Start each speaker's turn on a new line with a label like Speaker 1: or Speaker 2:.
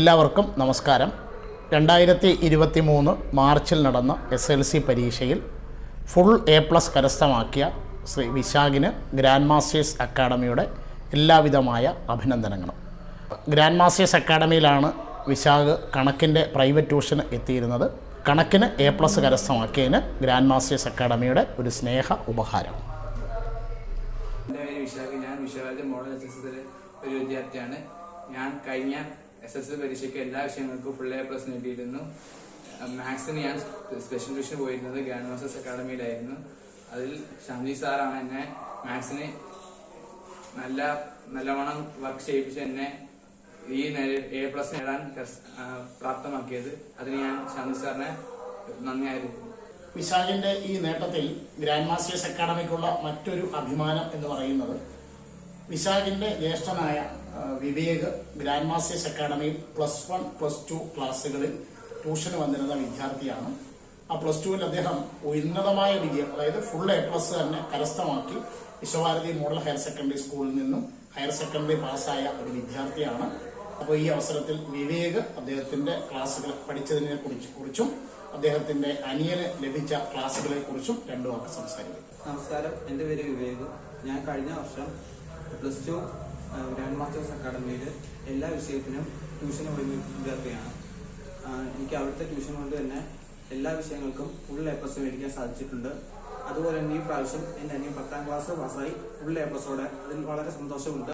Speaker 1: എല്ലാവർക്കും നമസ്കാരം. രണ്ടായിരത്തി ഇരുപത്തി മൂന്ന് മാർച്ചിൽ നടന്ന എസ് എൽ സി പരീക്ഷയിൽ ഫുൾ എ പ്ലസ് കരസ്ഥമാക്കിയ ശ്രീ വിശാഖിന് ഗ്രാൻഡ് മാസ്റ്റേഴ്സ് അക്കാഡമിയുടെ എല്ലാവിധമായ അഭിനന്ദനങ്ങളും. ഗ്രാൻഡ് മാസ്റ്റേഴ്സ് അക്കാഡമിയിലാണ് വിശാഖ് കണക്കിന്റെ പ്രൈവറ്റ് ട്യൂഷന് എത്തിയിരുന്നത്. കണക്കിന് എ പ്ലസ് കരസ്ഥമാക്കിയതിന് ഗ്രാൻഡ് മാസ്റ്റേഴ്സ് അക്കാഡമിയുടെ ഒരു സ്നേഹ ഉപഹാരം.
Speaker 2: ഞാൻ മോഡൽ ഒരു വിദ്യാർത്ഥിയാണ്. ഞാൻ കഴിഞ്ഞ എസ് എസ് എൽ പരീക്ഷയ്ക്ക് എല്ലാ വിഷയങ്ങൾക്കും ഫുൾ എ പ്ലസ് നേടിയിരുന്നു. മാത്സിന് ഞാൻ സ്പെഷ്യൽ ട്യൂഷൻ പോയിരുന്നത് ഗ്രാൻഡ് അക്കാഡമിയിലായിരുന്നു. അതിൽ ഷംജി സാറാണ് എന്നെ മാത്സിന് നല്ല നല്ലവണ്ണം വർക്ക് ചെയ്യിപ്പിച്ച് എന്നെ ഈ എ പ്ലസ് നേടാൻ പ്രാപ്തമാക്കിയത്. അതിന് ഞാൻ ഷംജി സാറിനെ നന്ദിയായിരുന്നു.
Speaker 1: വിശാലിന്റെ ഈ നേട്ടത്തിൽ ഗ്രാൻഡ് മാസ്റ്റേഴ്സ് അക്കാഡമിക്കുള്ള മറ്റൊരു അഭിമാനം എന്ന് പറയുന്നത് വിശാഖിന്റെ ജ്യേഷ്ഠനായ വിവേക് ഗ്രാൻഡ് മാസ്റ്റേഴ്സ് അക്കാഡമിയിൽ പ്ലസ് വൺ പ്ലസ് ടു ക്ലാസ്സുകളിൽ ട്യൂഷന് വന്നിരുന്ന വിദ്യാർത്ഥിയാണ്. ആ പ്ലസ് ടുവിൽ അദ്ദേഹം ഉന്നതമായ വിജയം അതായത് ഫുൾ എ പ്ലസ് തന്നെ കരസ്ഥമാക്കി വിശ്വഭാരതി മോഡൽ ഹയർ സെക്കൻഡറി സ്കൂളിൽ നിന്നും ഹയർ സെക്കൻഡറി പാസ്സായ ഒരു വിദ്യാർത്ഥിയാണ്. അപ്പോൾ ഈ അവസരത്തിൽ വിവേക് അദ്ദേഹത്തിന്റെ ക്ലാസ്സുകൾ പഠിച്ചതിനെ കുറിച്ച് കുറിച്ചും അദ്ദേഹത്തിന്റെ അനിയന് ലഭിച്ച ക്ലാസ്സുകളെ കുറിച്ചും രണ്ടു വാക്ക് സംസാരിക്കും.
Speaker 3: നമസ്കാരം. എന്റെ പേര് വിവേക്. ഞാൻ കഴിഞ്ഞ വർഷം പ്ലസ് ടു ഗ്രാൻഡ് മാസ്റ്റേഴ്സ് അക്കാഡമിയിൽ എല്ലാ വിഷയത്തിനും ട്യൂഷൻ വിദ്യാർത്ഥിയാണ്. എനിക്ക് അവിടുത്തെ ട്യൂഷൻ കൊണ്ട് തന്നെ എല്ലാ വിഷയങ്ങൾക്കും ഫുൾ എ പ്ലസ് മേടിക്കാൻ സാധിച്ചിട്ടുണ്ട്. അതുപോലെ തന്നെ ഈ പ്രാവശ്യം എന്റെ അനിയൻ പത്താം ക്ലാസ് പാസ്സായി ഫുൾ എ പ്ലസോടെ അതിൽ വളരെ സന്തോഷമുണ്ട്.